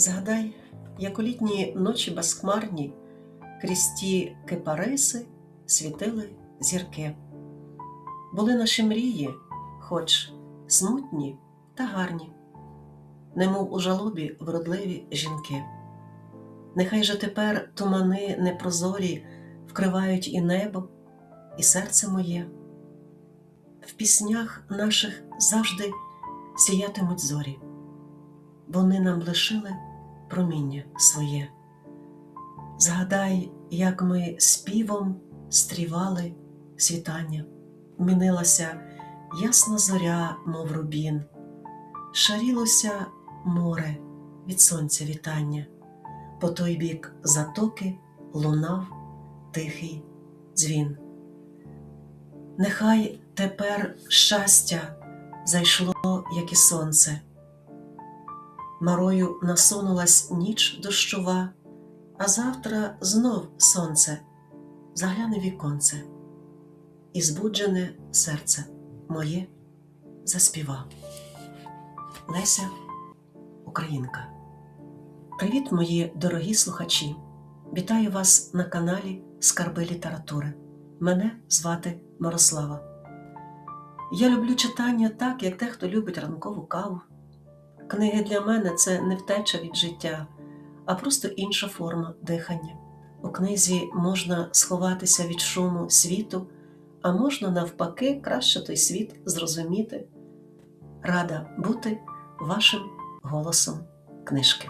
Згадай, як у літні ночі безхмарні крізь ті кипариси світили зірки. Були наші мрії, хоч смутні та гарні, немов у жалобі вродливі жінки. Нехай же тепер тумани непрозорі вкривають і небо, і серце моє. В піснях наших завжди сіятимуть зорі, вони нам лишили проміння своє. Згадай, як ми співом стрівали світання, мінилася ясна зоря, мов рубін, шарілося море від сонця вітання, по той бік затоки лунав тихий дзвін. Нехай тепер щастя зайшло, як і сонце. Марою насунулась ніч дощова, а завтра знов сонце загляне віконце, і збуджене серце моє заспіва. Леся Українка. Привіт, мої дорогі слухачі! Вітаю вас на каналі Скарби літератури. Мене звати Мирослава. Я люблю читання так, як дехто любить ранкову каву. Книги для мене це не втеча від життя, а просто інша форма дихання. У книзі можна сховатися від шуму світу, а можна навпаки краще той світ зрозуміти. Рада бути вашим голосом книжки.